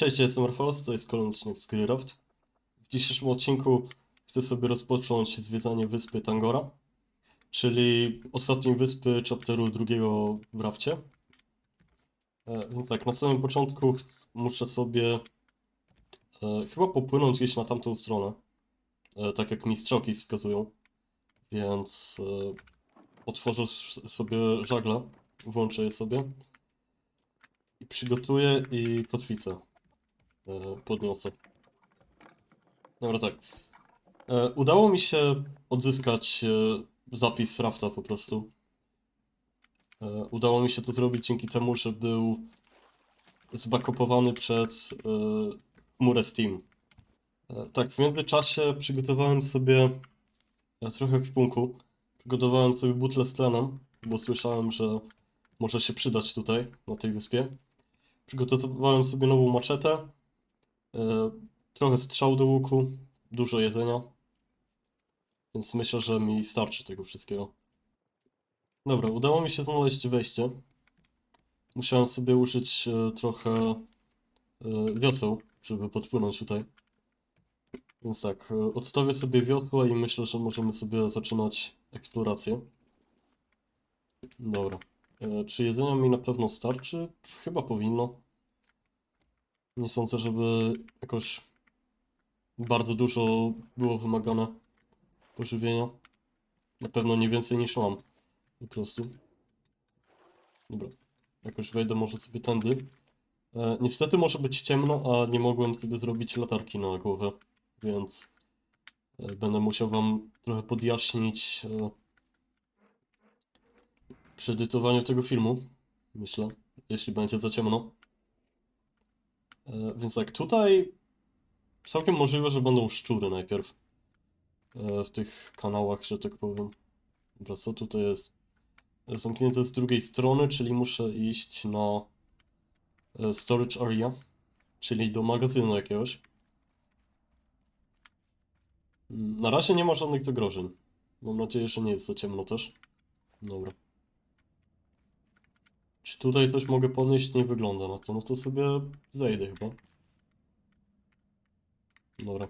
Cześć, ja jestem Rafał, to jest kolejny odcinek z. W dzisiejszym odcinku chcę sobie rozpocząć zwiedzanie wyspy Tangora, czyli ostatniej wyspy chapteru drugiego w rafcie. E, Więc tak, na samym początku muszę sobie e, chyba popłynąć gdzieś na tamtą stronę, e, tak jak mi strzałki wskazują. Więc e, otworzę sobie żagle, włączę je sobie i przygotuję i kotwicę e, podniosę. Dobra, tak. E, Udało mi się odzyskać e, zapis Rafta po prostu. E, Udało mi się to zrobić dzięki temu, że był zbackupowany przez chmurę Steam. Tak, w międzyczasie przygotowałem sobie trochę w punku. Przygotowałem sobie butlę z tlenem, bo słyszałem, że może się przydać tutaj, na tej wyspie. Przygotowałem sobie nową maczetę, trochę strzał do łuku, dużo jedzenia, więc myślę, że mi starczy tego wszystkiego. Dobra, udało mi się znaleźć wejście. Musiałem sobie użyć e, trochę e, wioseł, żeby podpłynąć tutaj. Więc tak, e, odstawię sobie wiosła i myślę, że możemy sobie zaczynać eksplorację. Dobra. E, Czy jedzenia mi na pewno starczy? Chyba powinno. Nie sądzę, żeby jakoś bardzo dużo było wymagane pożywienia. Na pewno nie więcej niż mam. Po prostu. Dobra. Jakoś wejdę może sobie tędy. E, niestety może być ciemno, a nie mogłem sobie zrobić latarki na głowę, więc e, będę musiał wam trochę podjaśnić e, przy edytowaniu tego filmu. Myślę, jeśli będzie za ciemno. E, Więc tak, tutaj całkiem możliwe, że będą szczury najpierw e, w tych kanałach, że tak powiem. Dobra, co tutaj jest? E, Zamknięte z drugiej strony, czyli muszę iść na storage area, czyli do magazynu jakiegoś. Mm, Na razie nie ma żadnych zagrożeń. Mam nadzieję, że nie jest za ciemno też. Dobra. Czy tutaj coś mogę podnieść? Nie wygląda na to. No to sobie zejdę chyba. Dobra.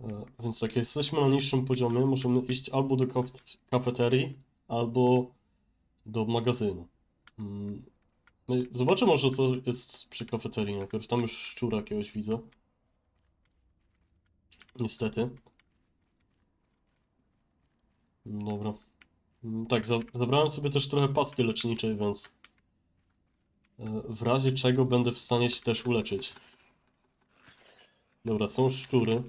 E, Więc jak jesteśmy na niższym poziomie, możemy iść albo do kaf- kafeterii, albo do magazynu. Mm, no Zobaczę może co jest przy kafeterii najpierw. Tam już szczura jakiegoś widzę. Niestety. Dobra. Mm, Tak, za zabrałem sobie też trochę pasty leczniczej, więc e, w razie czego będę w stanie się też uleczyć. Dobra, są szczury.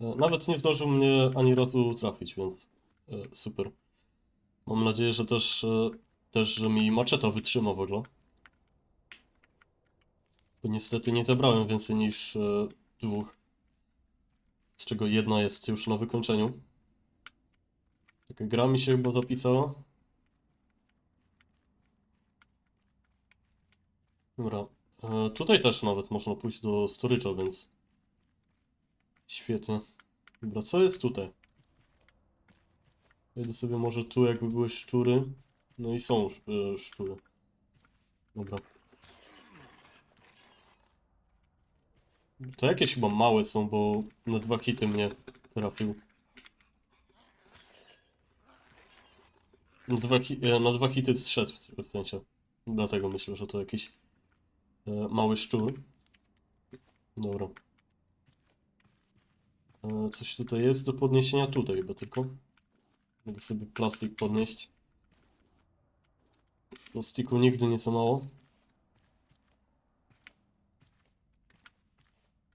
E, Nawet nie zdążył mnie ani razu trafić, więc e, super. Mam nadzieję, że też, też, że mi maczeta wytrzyma w ogóle. Bo niestety nie zebrałem więcej niż dwóch. Z czego jedna jest już na wykończeniu. Taka gra mi się chyba zapisała. Dobra. E, tutaj też nawet można pójść do storage'a, więc... Świetnie. Dobra, co jest tutaj? Wejdę sobie może tu, jakby były szczury. No i są e, szczury. Dobra. To jakieś chyba małe są, bo na dwa hity mnie trafił. Na dwa, e, na dwa hity zszedł w w sensie. Dlatego myślę, że to jakiś e, mały szczur. Dobra. E, coś tutaj jest do podniesienia tutaj chyba tylko. Mogę sobie plastik podnieść. Plastiku nigdy nie za mało.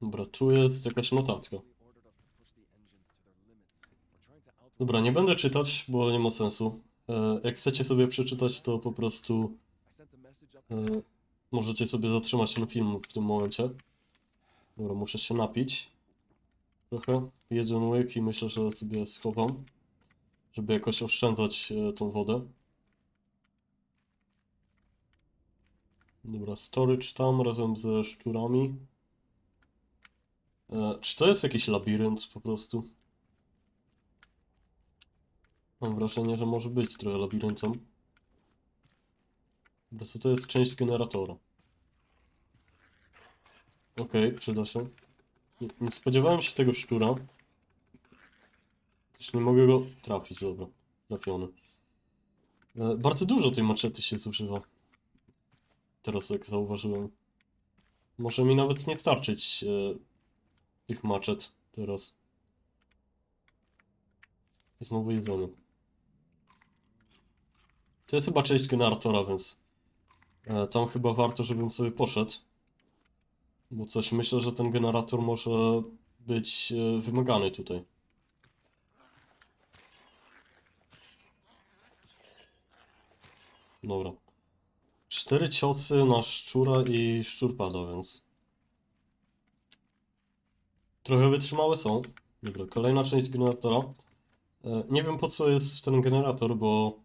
Dobra, tu jest jakaś notatka. Dobra, nie będę czytać, bo nie ma sensu. E, jak chcecie sobie przeczytać, to po prostu e, możecie sobie zatrzymać ten film w tym momencie. Dobra, muszę się napić. Trochę. Jeden łyk i myślę, że sobie schowam, żeby jakoś oszczędzać e, tą wodę. Dobra, storage tam razem ze szczurami. Czy to jest jakiś labirynt po prostu? Mam wrażenie, że może być trochę labiryntem. Dobra, co to jest część generatora? Okej, przyda się. Nie, nie spodziewałem się tego szczura. Też nie mogę go trafić, dobra. Trafiony. E, bardzo dużo tej maczety się zużywa. Teraz jak zauważyłem. Może mi nawet nie starczyć e, tych maczet teraz. I znowu jedzenie. To jest chyba część generatora, więc e, tam chyba warto, żebym sobie poszedł. Bo coś myślę, że ten generator może być e, wymagany tutaj. Dobra. Cztery ciosy na szczura i szczur pada, więc... Trochę wytrzymałe są. Dobra, kolejna część generatora. E, Nie wiem po co jest ten generator, bo...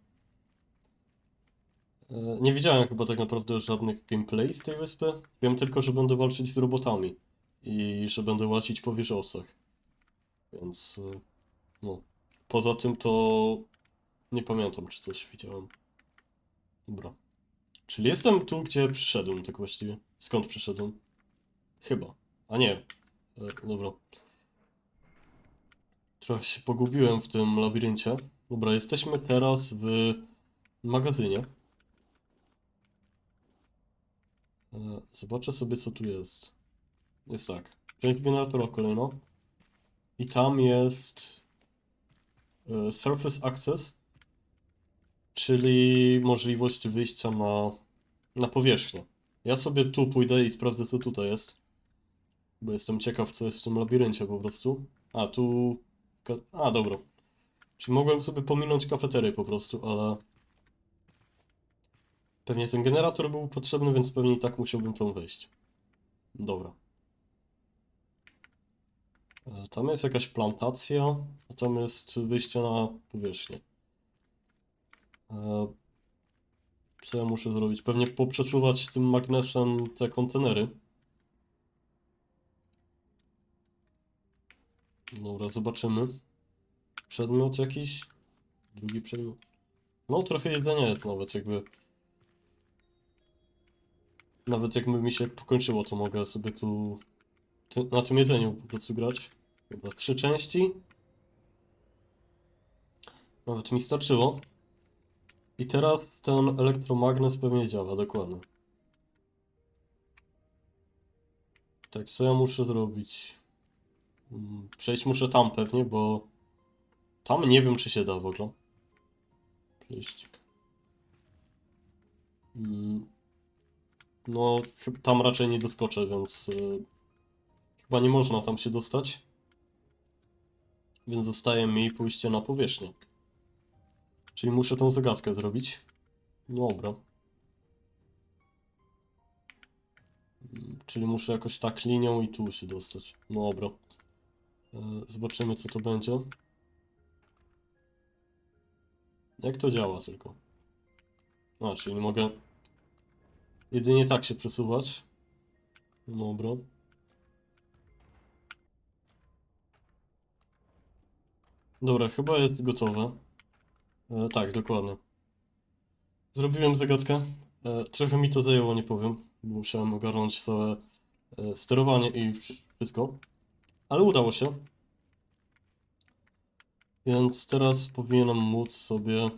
e, Nie widziałem chyba tak naprawdę żadnych gameplay z tej wyspy. Wiem tylko, że będę walczyć z robotami. I że będę łazić po wieżowcach. Więc... e, No. Poza tym to... Nie pamiętam, czy coś widziałem. Dobra. Czyli jestem tu, gdzie przyszedłem, tak właściwie. Skąd przyszedłem? Chyba. A nie. E, dobra. Trochę się pogubiłem w tym labiryncie. Dobra, jesteśmy teraz w magazynie. E, Zobaczę sobie, co tu jest. Jest tak. Część generatora kolejno. I tam jest e, Surface Access, czyli możliwość wyjścia na, na powierzchnię. Ja sobie tu pójdę i sprawdzę, co tutaj jest. Bo jestem ciekaw, co jest w tym labiryncie po prostu. A, tu... A, dobra. Czyli mogłem sobie pominąć kafeterię po prostu, ale... Pewnie ten generator był potrzebny, więc pewnie i tak musiałbym tam wejść. Dobra. E, Tam jest jakaś plantacja, a tam jest wyjście na powierzchnię. E, Co ja muszę zrobić? Pewnie poprzesuwać tym magnesem te kontenery. Dobra, zobaczymy. Przedmiot jakiś? Drugi przedmiot. No, trochę jedzenia jest nawet, jakby. Nawet jakby mi się pokończyło, to mogę sobie tu na tym jedzeniu po prostu grać. Dobra, trzy części. Nawet mi starczyło. I teraz ten elektromagnes pewnie działa, dokładnie. Tak, co ja muszę zrobić? Mm, Przejść muszę tam pewnie, bo tam nie wiem, czy się da w ogóle. Przejść. Mm, No, tam raczej nie doskoczę, więc y, chyba nie można tam się dostać. Więc zostaje mi pójście na powierzchnię. Czyli muszę tą zagadkę zrobić. Dobra. Mm, Czyli muszę jakoś tak linią i tu się dostać. No Dobra. E, Zobaczymy, co to będzie. Jak to działa tylko? A, czyli nie mogę jedynie tak się przesuwać. Dobra. Dobra, chyba jest gotowe. E, tak, dokładnie. Zrobiłem zagadkę. E, trochę mi to zajęło, nie powiem, bo musiałem ogarnąć całe e, sterowanie i wsz- wszystko. Ale udało się. Więc teraz powinienem móc sobie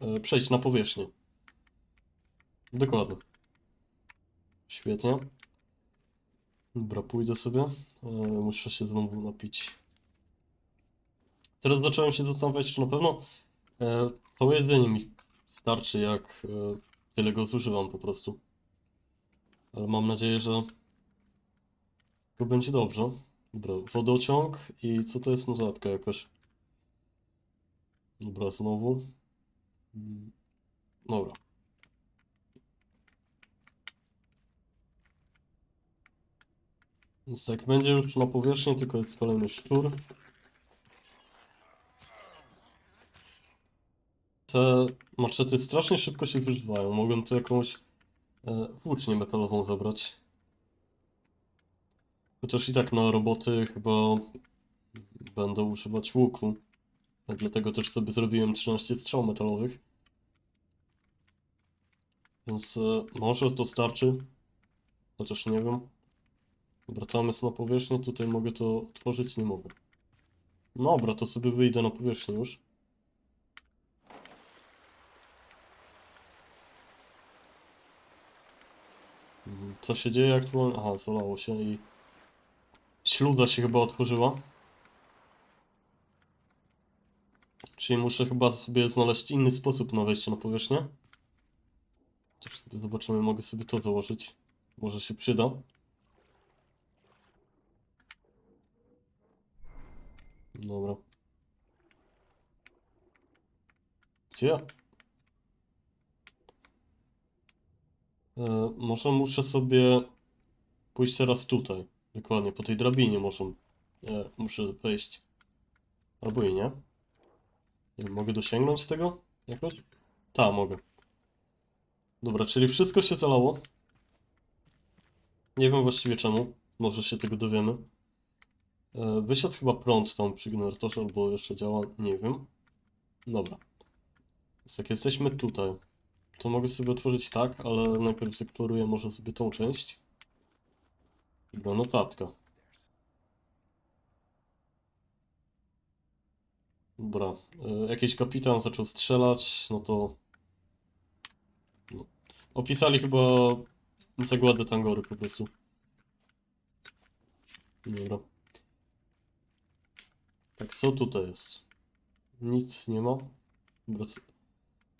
e, przejść na powierzchnię. Dokładnie. Świetnie. Dobra, pójdę sobie. E, muszę się znowu napić. Teraz zacząłem się zastanawiać, czy na pewno e, całe jedzenie mi starczy, jak e, tyle go zużywam po prostu. Ale mam nadzieję, że to będzie dobrze. Dobra, wodociąg i co to jest notatka jakaś? Dobra, znowu. Mm, Dobra. Więc jak będzie już na powierzchni, tylko jest kolejny szczur. Te maczety strasznie szybko się zużywają. Mogłem tu jakąś e, włócznię metalową zabrać. Chociaż i tak na roboty chyba będę używać łuku. Dlatego też sobie zrobiłem 13 strzał metalowych. Więc e, może to starczy. Chociaż nie wiem. Wracamy na powierzchnię. Tutaj mogę to otworzyć, nie mogę. Dobra, to sobie wyjdę na powierzchnię już. Mm, Co się dzieje aktualnie? Aha, zalało się i śluza się chyba otworzyła. Czyli muszę chyba sobie znaleźć inny sposób na wejście na powierzchnię. Też sobie zobaczymy, mogę sobie to założyć. Może się przyda. Dobra. Gdzie? E, może muszę sobie pójść teraz tutaj. Dokładnie, po tej drabinie muszę, e, muszę wejść. Albo i nie. Nie mogę dosięgnąć tego jakoś? Tak, mogę. Dobra, czyli wszystko się zalało. Nie wiem właściwie czemu. Może się tego dowiemy. E, Wysiadł chyba prąd tam przy generatorze, albo jeszcze działa, nie wiem. Dobra. Więc jak jesteśmy tutaj, to mogę sobie otworzyć tak, ale najpierw zeksploruję może sobie tą część. Dobra, notatka. Dobra, e, jakiś kapitan zaczął strzelać, no to... No. Opisali chyba zagładę Tangory po prostu. Dobra. Tak, co tutaj jest? Nic nie ma.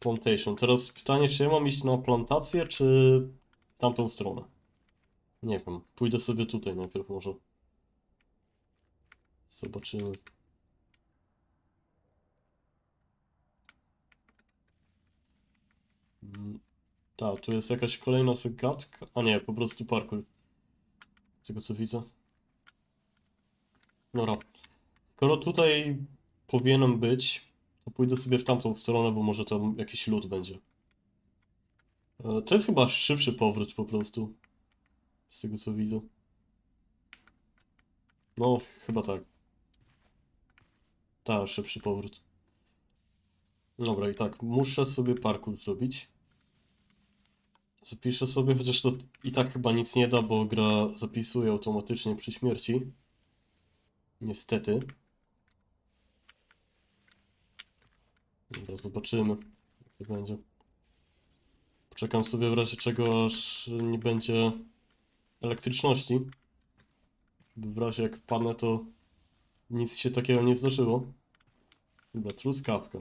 Plantation. Teraz pytanie, czy ja mam iść na plantację, czy tamtą stronę? Nie wiem. Pójdę sobie tutaj najpierw może. Zobaczymy. Mm, Tak, tu jest jakaś kolejna zagadka. A nie, po prostu parkour. Z tego co widzę. Dobra. Skoro tutaj powinienem być, to pójdę sobie w tamtą stronę, bo może tam jakiś lód będzie. E, To jest chyba szybszy powrót po prostu. Z tego co widzę. No, chyba tak. Tak, szybszy powrót. Dobra, i tak, muszę sobie parkour zrobić. Zapiszę sobie, chociaż to i tak chyba nic nie da, bo gra zapisuje automatycznie przy śmierci. Niestety. Dobra, zobaczymy, jak to będzie. Poczekam sobie w razie czego, aż nie będzie elektryczności. W razie jak wpadnę, to nic się takiego nie zdarzyło. Dobra, truskawka.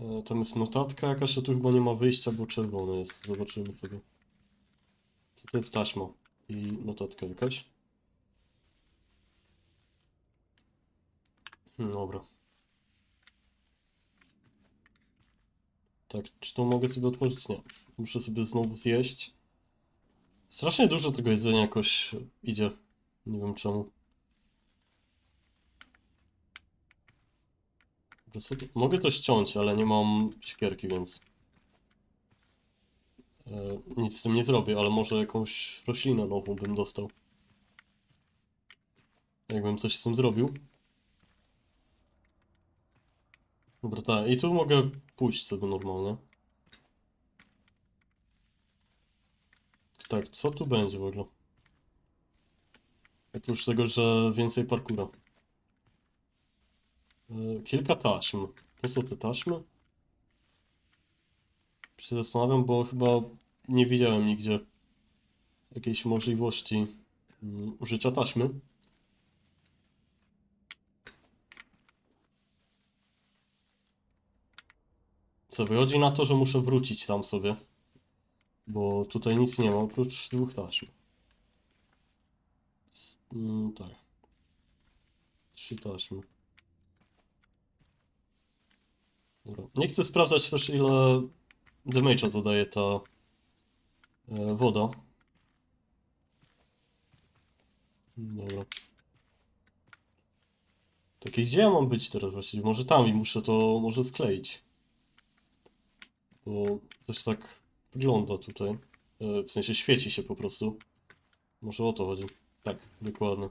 E, tam jest notatka jakaś, a tu chyba nie ma wyjścia, bo czerwone jest. Zobaczymy sobie. Co to jest taśma i notatka jakaś. Hmm, Dobra. Tak, czy to mogę sobie otworzyć? Nie. Muszę sobie znowu zjeść. Strasznie dużo tego jedzenia jakoś idzie. Nie wiem czemu. Mogę to ściąć, ale nie mam siekierki, więc e, nic z tym nie zrobię, ale może jakąś roślinę nową bym dostał. Jakbym coś z tym zrobił. Dobra, tak. I tu mogę pójść sobie normalnie. Tak, co tu będzie w ogóle? Oprócz tego, że więcej parkura. E, Kilka taśm. Po co te taśmy? Się zastanawiam, bo chyba nie widziałem nigdzie jakiejś możliwości mm, użycia taśmy. Co wychodzi na to, że muszę wrócić tam sobie. Bo tutaj nic nie ma oprócz dwóch taśm. Mm, tak. Trzy taśmy. Dobra. Nie chcę sprawdzać też ile damage'a zadaje ta e, woda. Dobra. Takie gdzie ja mam być teraz właściwie? Może tam i muszę to może skleić. Bo coś tak wygląda tutaj. E, W sensie świeci się po prostu. Może o to chodzi. Tak, dokładnie.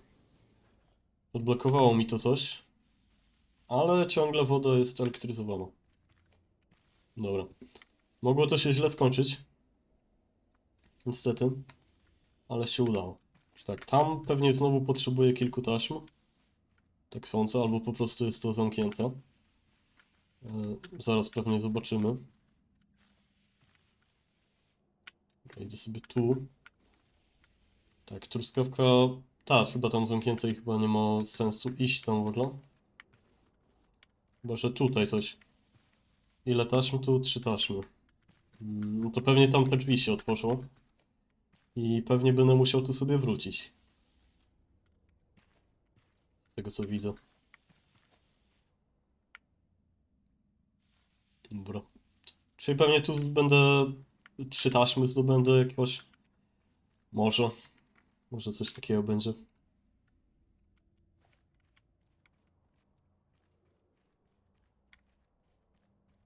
Odblokowało mi to coś. Ale ciągle woda jest elektryzowana. Dobra. Mogło to się źle skończyć. Niestety. Ale się udało. Tak, tam pewnie znowu potrzebuję kilku taśm. Tak sądzę, albo po prostu jest to zamknięte. E, zaraz pewnie zobaczymy. Dobra, idę sobie tu. Tak, truskawka. Tak, chyba tam zamknięte i chyba nie ma sensu iść tam w ogóle. Chyba, że tutaj coś. Ile taśm? Tu trzy taśmy. Mm, No to pewnie tam te drzwi się otworzą. I pewnie będę musiał tu sobie wrócić. Z tego co widzę. Dobra. Czyli pewnie tu będę trzy taśmy zdobędę jakiegoś. Może. Może coś takiego będzie.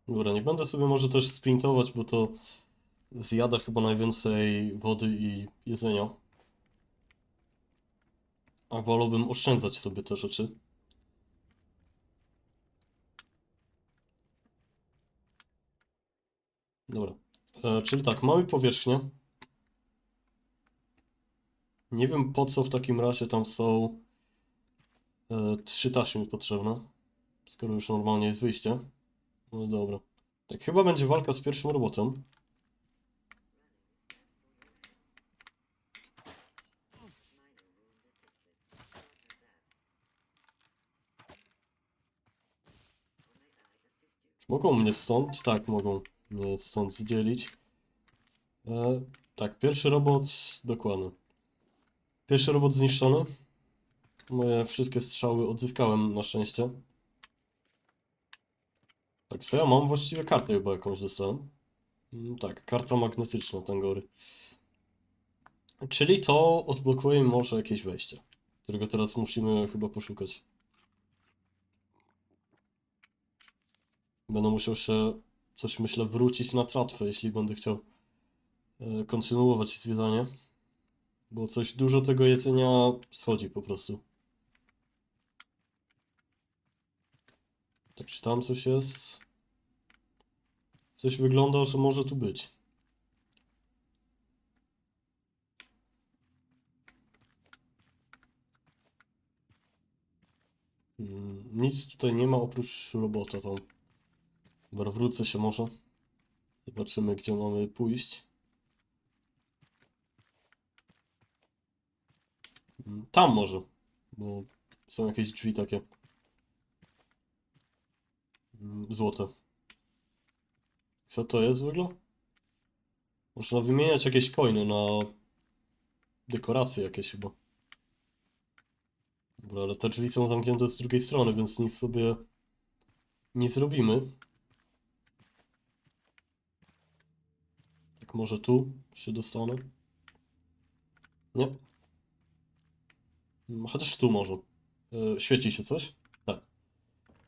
Dobra, nie będę sobie może też sprintować, bo to zjada chyba najwięcej wody i jedzenia. A wolałbym oszczędzać sobie te rzeczy. Dobra. E, czyli tak, mamy powierzchnię. Nie wiem po co w takim razie tam są e, trzy taśmy potrzebne. Skoro już normalnie jest wyjście. No dobra. Tak, chyba będzie walka z pierwszym robotem. Mogą mnie stąd? Tak, mogą stąd zdzielić. E, tak, pierwszy robot dokładny. Pierwszy robot zniszczony. Moje wszystkie strzały odzyskałem na szczęście. Tak, co ja mam? Właściwie kartę chyba jakąś dostałem. Mm, Tak, karta magnetyczna Tangory. Czyli to odblokuje może jakieś wejście, którego teraz musimy chyba poszukać. Będę musiał się coś myślę wrócić na tratwę, jeśli będę chciał e, kontynuować zwiedzanie. Bo coś dużo tego jedzenia schodzi po prostu. Tak, czy tam coś jest? Coś wygląda, że może tu być. Mm, Nic tutaj nie ma oprócz robota tam. Dobra, wrócę się może. Zobaczymy, gdzie mamy pójść. Mm, Tam może, bo są jakieś drzwi takie. Mm, Złote. Co to jest w ogóle? Można wymieniać jakieś coiny na dekoracje jakieś chyba. Dobra, ale te drzwi są zamknięte z drugiej strony, więc nic sobie nie zrobimy. Może tu się dostanę? Nie. Mm, Chociaż tu może. E, Świeci się coś? Tak.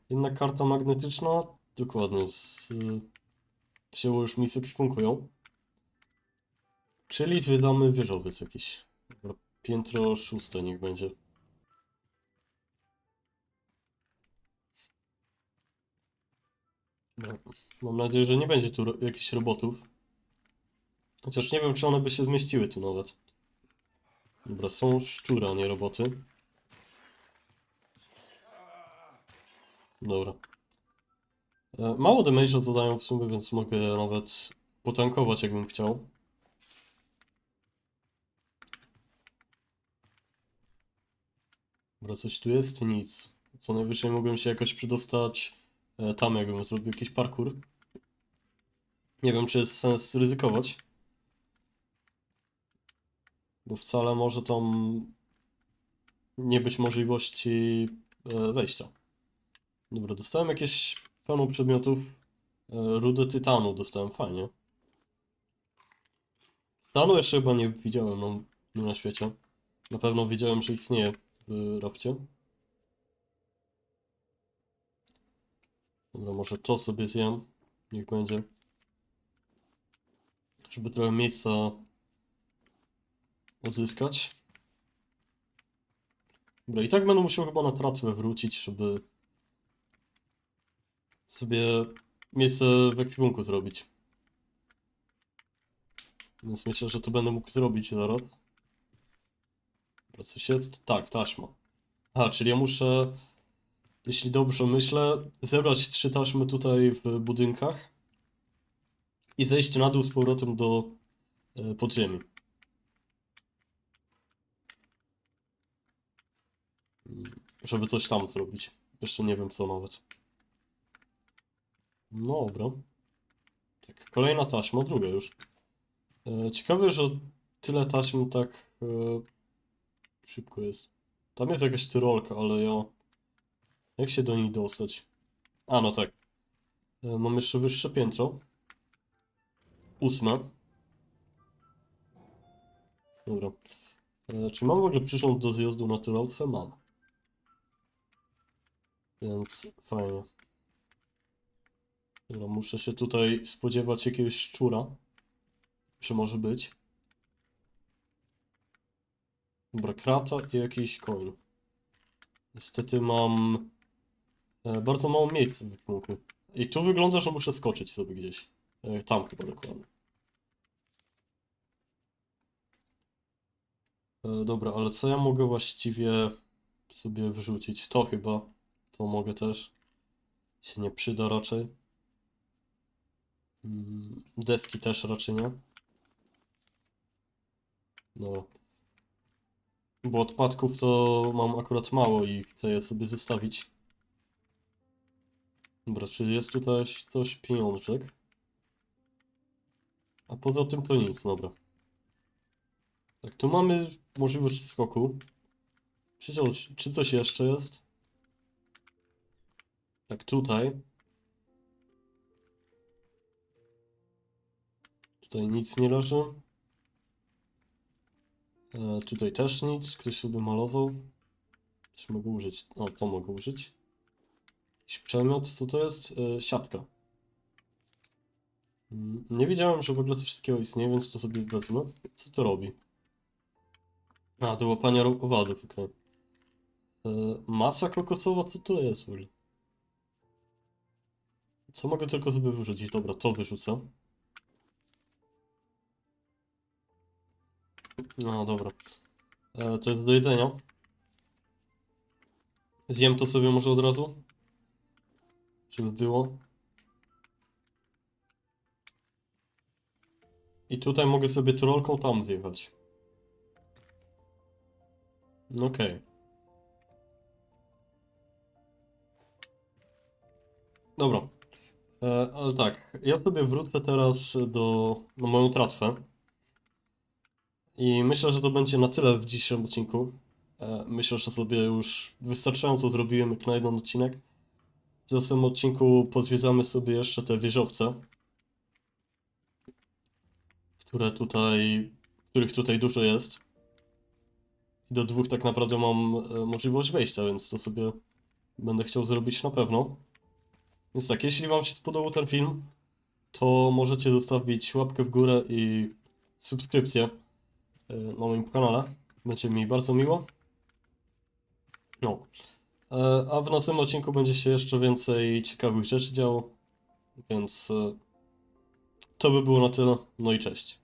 Jedna karta magnetyczna, dokładnie, z, y, wzięło już mi z ekwipunku ją. Czyli zwiedzamy wieżowiec jakiś. Piętro szóste niech będzie. Mam nadzieję, że nie będzie tu jakichś robotów. Chociaż nie wiem, czy one by się zmieściły tu nawet. Dobra, są szczury, a nie roboty. Dobra. E, Mało damage'a zadają w sumie, więc mogę nawet potankować, jakbym chciał. Dobra, coś tu jest? Nic. Co najwyżej mógłbym się jakoś przedostać e, tam, jakbym zrobił jakiś parkour. Nie wiem, czy jest sens ryzykować. Bo wcale może tam nie być możliwości e, wejścia. Dobra, dostałem jakieś pełno przedmiotów. E, Rudę tytanu dostałem, fajnie. Tytanu jeszcze chyba nie widziałem no, nie na świecie. Na pewno wiedziałem, że istnieje w rafcie. Dobra, może to sobie zjem. Niech będzie. Żeby trochę miejsca odzyskać. Dobra, i tak będę musiał chyba na tratwę wrócić, żeby sobie miejsce w ekwipunku zrobić. Więc myślę, że to będę mógł zrobić zaraz. Dobra, coś jest? Tak, taśma. A, czyli ja muszę, jeśli dobrze myślę, zebrać trzy taśmy tutaj w budynkach i zejść na dół z powrotem do e, podziemi. Żeby coś tam zrobić. Jeszcze nie wiem co nawet. No dobra. Tak, kolejna taśma, druga już. E, Ciekawe, że tyle taśm tak e, szybko jest. Tam jest jakaś tyrolka, ale ja... Jak się do niej dostać? A, no tak. E, Mam jeszcze wyższe piętro. Ósme. Dobra. Czy mam w ogóle przyrząd do zjazdu na tyrolce? Mam. Więc fajnie. Dobra, muszę się tutaj spodziewać jakiegoś szczura. Że może być. Dobra, krata i jakiś koń. Niestety mam e, bardzo mało miejsca w ekwipunku. I tu wygląda, że muszę skoczyć sobie gdzieś. E, tam chyba dokładnie. E, dobra, ale co ja mogę właściwie sobie wyrzucić? To chyba. To mogę też. Się nie przyda raczej. Mm, Deski też raczej nie. No. Bo odpadków to mam akurat mało i chcę je sobie zostawić. Dobra, czy jest tutaj coś pieniążek? A poza tym to nic, dobra. Tak, tu mamy możliwość skoku. Czy czy coś jeszcze jest? Tak, tutaj. Tutaj nic nie leży. E, tutaj też nic. Ktoś sobie malował. Coś mogę użyć. O, to mogę użyć. Jakiś przedmiot. Co to jest? E, siatka. Mm, Nie wiedziałem, że w ogóle coś takiego istnieje, więc to sobie wezmę. Co to robi? A, do łapania owadów, okej. E, Masa kokosowa, co to jest w ogóle? Co mogę tylko sobie wyrzucić? Dobra, to wyrzucę. No dobra. E, to jest do jedzenia. Zjem to sobie może od razu? Żeby było. I tutaj mogę sobie trolką tam zjechać. No okej. Dobra. E, ale tak, ja sobie wrócę teraz do, na moją tratwę. I myślę, że to będzie na tyle w dzisiejszym odcinku. E, Myślę, że sobie już wystarczająco zrobiłem jak na jeden odcinek. W następnym odcinku pozwiedzamy sobie jeszcze te wieżowce, które tutaj, których tutaj dużo jest. Do dwóch tak naprawdę mam e, możliwość wejścia, więc to sobie będę chciał zrobić na pewno. Więc tak, jeśli Wam się spodobał ten film, to możecie zostawić łapkę w górę i subskrypcję e, na moim kanale. Będzie mi bardzo miło. No. E, A w następnym odcinku będzie się jeszcze więcej ciekawych rzeczy działo. Więc e, to by było na tyle. No i cześć.